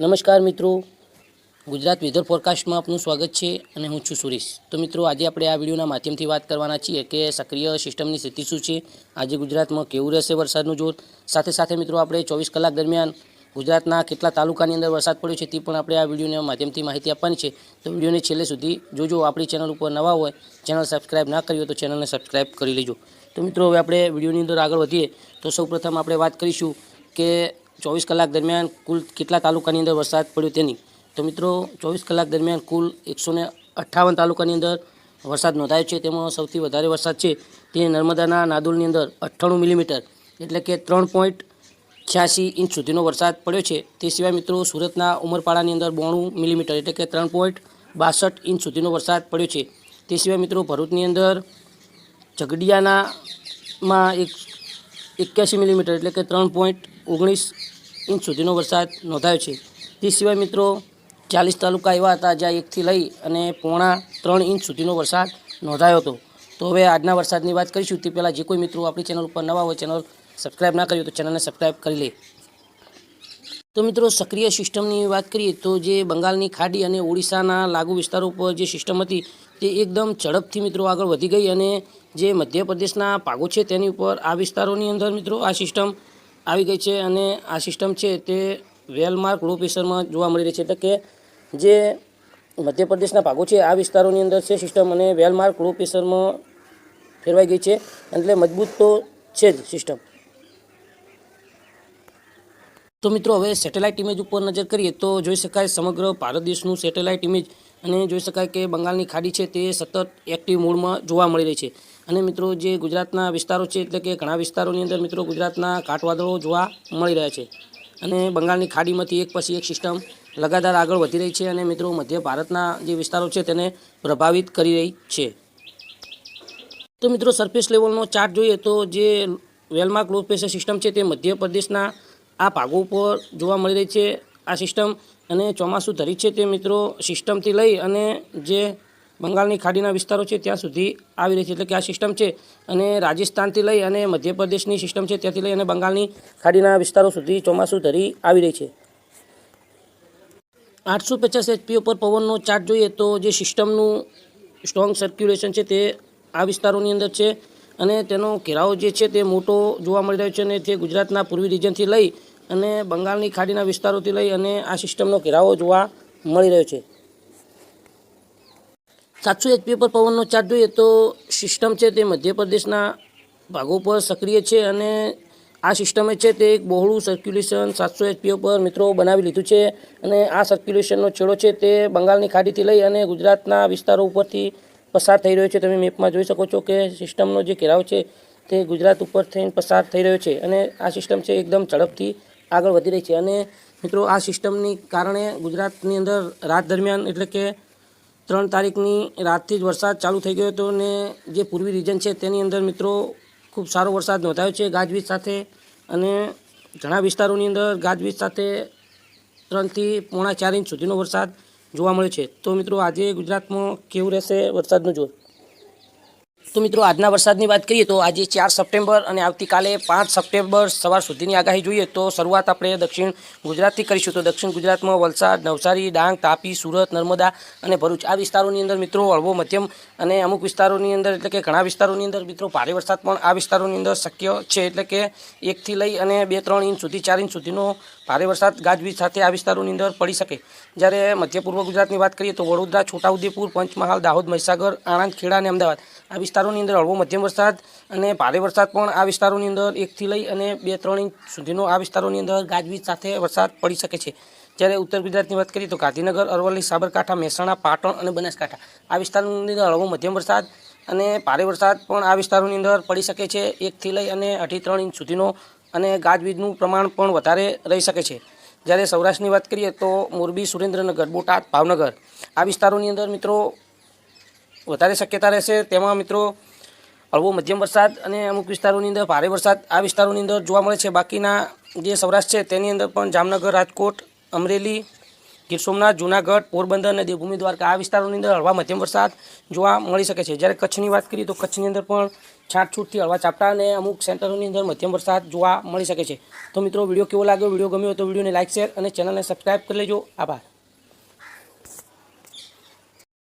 નમસ્કાર મિત્રો. ગુજરાત વેધર ફોરકાસ્ટમાં આપનું સ્વાગત છે અને હું છું સુરેશ. તો મિત્રો, આજે આપણે આ વિડીયોના માધ્યમથી વાત કરવાના છીએ કે સક્રિય સિસ્ટમની સ્થિતિ શું છે? આજે ગુજરાતમાં કેવું રહેશે વરસાદનું જોર? સાથે સાથે મિત્રો, આપણે ચોવીસ કલાક દરમિયાન ગુજરાતના કેટલા તાલુકાની અંદર વરસાદ પડ્યો છે તે પણ આપણે આ વિડીયોના માધ્યમથી માહિતી આપવાની છે. તો વિડીયોને છેલ્લે સુધી જોજો. આપણી ચેનલ ઉપર નવા હોય, ચેનલ સબસ્ક્રાઇબ ના કરી હોય તો ચેનલને સબસ્ક્રાઈબ કરી લેજો. તો મિત્રો, હવે આપણે વિડીયોની અંદર આગળ વધીએ. તો સૌપ્રથમ આપણે વાત કરીશું કે ચોવીસ કલાક દરમિયાન કુલ કેટલા તાલુકાની અંદર વરસાદ પડ્યો તેની? તો મિત્રો, ચોવીસ કલાક દરમિયાન કુલ એકસો અઠ્ઠાવન તાલુકાની અંદર વરસાદ નોંધાયો છે. તેમાં સૌથી વધારે વરસાદ છે તે નર્મદાના નાદુલની અંદર અઠ્ઠાણું મિલીમીટર એટલે કે ત્રણ પોઈન્ટ છ્યાસી ઇંચ સુધીનો વરસાદ પડ્યો છે. તે સિવાય મિત્રો, સુરતના ઉમરપાડાની અંદર બોણું મિલીમીટર એટલે કે ત્રણ પોઈન્ટ બાસઠ ઇંચ સુધીનો વરસાદ પડ્યો છે. તે સિવાય મિત્રો, ભરૂચની અંદર ઝઘડિયાના માં એક એક્યાસી મિલીમીટર એટલે કે ત્રણ પોઈન્ટ ઓગણીસ ઇંચ સુધીનો વરસાદ નોંધાયો છે. તે સિવાય મિત્રો ચાલીસ તાલુકા એવા હતા જ્યાં એકથી લઈ અને પોણા ત્રણ ઇંચ સુધીનો વરસાદ નોંધાયો હતો. તો હવે આજના વરસાદની વાત કરીશું. તે પહેલાં જે કોઈ મિત્રો આપણી ચેનલ ઉપર નવા હોય ચેનલ સબસ્ક્રાઈબ ના કર્યું તો ચેનલને સબસ્ક્રાઈબ કરી લે. તો મિત્રો, સક્રિય સિસ્ટમની વાત કરીએ તો જે બંગાળની ખાડી અને ઓડિશાના લાગુ વિસ્તારો ઉપર જે સિસ્ટમ હતી, તે એકદમ ઝડપથી મિત્રો આગળ વધી ગઈ અને જે મધ્યપ્રદેશના ભાગો છે તેની ઉપર આ વિસ્તારોની અંદર મિત્રો આ સિસ્ટમ આવી ગઈ છે અને આ સિસ્ટમ છે તે વેલમાર્ક લો પ્રેશરમાં જોવા મળી રહી છે. એટલે કે જે મધ્યપ્રદેશના ભાગો છે, આ વિસ્તારોની અંદર છે સિસ્ટમ અને વેલમાર્ક લો પ્રેશરમાં ફેરવાઈ ગઈ છે. એટલે મજબૂત તો છે જ સિસ્ટમ. તો મિત્રો, હવે સેટેલાઇટ ઇમેજ ઉપર નજર કરીએ તો જોઈ શકાય સમગ્ર ભારત દેશનું સેટેલાઇટ ઇમેજ અને જોઈ શકાય કે બંગાળની ખાડી છે તે સતત એક્ટિવ મૂળમાં જોવા મળી રહી છે. અને મિત્રો, જે ગુજરાતના વિસ્તારો છે, એટલે કે ઘણા વિસ્તારોની અંદર મિત્રો ગુજરાતના કાટવાદળો જોવા મળી રહ્યા છે. અને બંગાળની ખાડીમાંથી એક પછી એક સિસ્ટમ લગાતાર આગળ વધી રહી છે અને મિત્રો, મધ્ય ભારતના જે વિસ્તારો છે તેને પ્રભાવિત કરી રહી છે. તો મિત્રો સરફેસ લેવલનો ચાર્ટ જોઈએ તો જે વેલમાર્ક લો પ્રેશર સિસ્ટમ છે તે મધ્યપ્રદેશના આ ભાગો ઉપર જોવા મળી રહી છે આ સિસ્ટમ અને ચોમાસું ધરી છે તે મિત્રો સિસ્ટમથી લઈ અને જે બંગાળની ખાડીના વિસ્તારો છે ત્યાં સુધી આવી રહી છે એટલે કે આ સિસ્ટમ છે અને રાજસ્થાનથી લઈ અને મધ્યપ્રદેશની સિસ્ટમ છે ત્યાંથી લઈ અને બંગાળની ખાડીના વિસ્તારો સુધી ચોમાસું ધરી આવી રહી છે. આઠસો પચાસ એચપી ઉપર પવનનો ચાર્ટ જોઈએ તો જે સિસ્ટમનું સ્ટ્રોંગ સર્ક્યુલેશન છે તે આ વિસ્તારોની અંદર છે. અને તેનો ઘેરાવો જે છે તે મોટો જોવા મળી રહ્યો છે અને તે ગુજરાતના પૂર્વી રિજનથી લઈ અને બંગાળની ખાડીના વિસ્તારોથી લઈ અને આ સિસ્ટમનો ઘેરાવો જોવા મળી રહ્યો છે. સાતસો એચપી પર પવનનો ચાર્જ જોઈએ તો સિસ્ટમ છે તે મધ્યપ્રદેશના ભાગો પર સક્રિય છે અને આ સિસ્ટમે છે તે એક બહોળું સર્ક્યુલેશન સાતસો એચપી પર મિત્રો બનાવી લીધું છે અને આ સર્ક્યુલેશનનો છેડો છે તે બંગાળની ખાડીથી લઈ અને ગુજરાતના વિસ્તારો ઉપરથી પસાર થઈ રહ્યો છે. તમે મેપમાં જોઈ શકો છો કે સિસ્ટમનો જે ઘેરાવ છે તે ગુજરાત ઉપર થઈને પસાર થઈ રહ્યો છે અને આ સિસ્ટમ છે એકદમ ઝડપથી આગળ વધી રહી છે. અને મિત્રો, આ સિસ્ટમની કારણે ગુજરાતની અંદર રાત દરમિયાન એટલે કે ત્રણ તારીખની રાતથી જ વરસાદ ચાલુ થઈ ગયો હતો અને જે પૂર્વી રિજન છે તેની અંદર મિત્રો ખૂબ સારો વરસાદ નોંધાયો છે ગાજવીજ સાથે અને ઘણા વિસ્તારોની અંદર ગાજવીજ સાથે ત્રણથી પોણા ચાર ઇંચ સુધીનો વરસાદ જોવા મળે છે. તો મિત્રો આજે ગુજરાતમાં કેવું રહેશે વરસાદનું જોર? તો મિત્રો, આજના વરસાદની વાત કરીએ તો આજે ચાર સપ્ટેમ્બર અને આવતીકાલે પાંચ સપ્ટેમ્બર સવાર સુધીની આગાહી જોઈએ તો શરૂઆત આપણે દક્ષિણ ગુજરાતથી કરીશું. તો દક્ષિણ ગુજરાતમાં વલસાડ, નવસારી, ડાંગ, તાપી, સુરત, નર્મદા અને ભરૂચ આ વિસ્તારોની અંદર મિત્રો હળવો મધ્યમ અને અમુક વિસ્તારોની અંદર એટલે કે ઘણા વિસ્તારોની અંદર મિત્રો ભારે વરસાદ પણ આ વિસ્તારોની અંદર શક્ય છે. એટલે કે એકથી લઈ અને બે ત્રણ ઇંચ સુધી, ચાર ઇંચ સુધીનો ભારે વરસાદ ગાજવીજ સાથે આ વિસ્તારોની અંદર પડી શકે. જ્યારે મધ્ય પૂર્વ ગુજરાતની વાત કરીએ તો વડોદરા, છોટાઉદેપુર, પંચમહાલ, દાહોદ, મહીસાગર, આણંદ, ખેડા અને અમદાવાદ આ વિસ્તારોની અંદર હળવો મધ્યમ વરસાદ અને ભારે વરસાદ પણ આ વિસ્તારોની અંદર એકથી લઈ અને બે ત્રણ ઇંચ સુધીનો આ વિસ્તારોની અંદર ગાજવીજ સાથે વરસાદ પડી શકે છે. જ્યારે ઉત્તર ગુજરાતની વાત કરીએ તો ગાંધીનગર, અરવલ્લી, સાબરકાંઠા, મહેસાણા, પાટણ અને બનાસકાંઠા આ વિસ્તારોની અંદર હળવો મધ્યમ વરસાદ અને ભારે વરસાદ પણ આ વિસ્તારોની અંદર પડી શકે છે. એકથી લઈ અને અઢી ત્રણ ઇંચ સુધીનો અને ગાજવીજનું પ્રમાણ પણ વધારે રહી શકે છે. જ્યારે સૌરાષ્ટ્રની વાત કરીએ તો મોરબી, સુરેન્દ્રનગર, બોટાદ, ભાવનગર આ વિસ્તારોની અંદર મિત્રો વધારે શક્યતા રહેશે. તેમાં મિત્રો હળવો મધ્યમ વરસાદ અને અમુક વિસ્તારોની અંદર ભારે વરસાદ આ વિસ્તારોની અંદર જોવા મળે છે. બાકીના જે સૌરાષ્ટ્ર છે તેની અંદર પણ જામનગર, રાજકોટ, અમરેલી, ગીર સોમનાથ, જૂનાગઢ, પોરબંદર અને દેવભૂમિ દ્વારકા આ વિસ્તારોની અંદર હળવા મધ્યમ વરસાદ જોવા મળી શકે છે. જ્યારે કચ્છની વાત કરીએ તો કચ્છની અંદર પણ છાંટછૂટથી હળવા ચાપટા અને અમુક સેન્ટરોની અંદર મધ્યમ વરસાદ જોવા મળી શકે છે. તો મિત્રો, વીડિયો કેવો લાગ્યો? વીડિયો ગમ્યો તો વિડીયોને લાઇક શેર અને ચેનલને સબસ્ક્રાઈબ કરી લેજો. આભાર.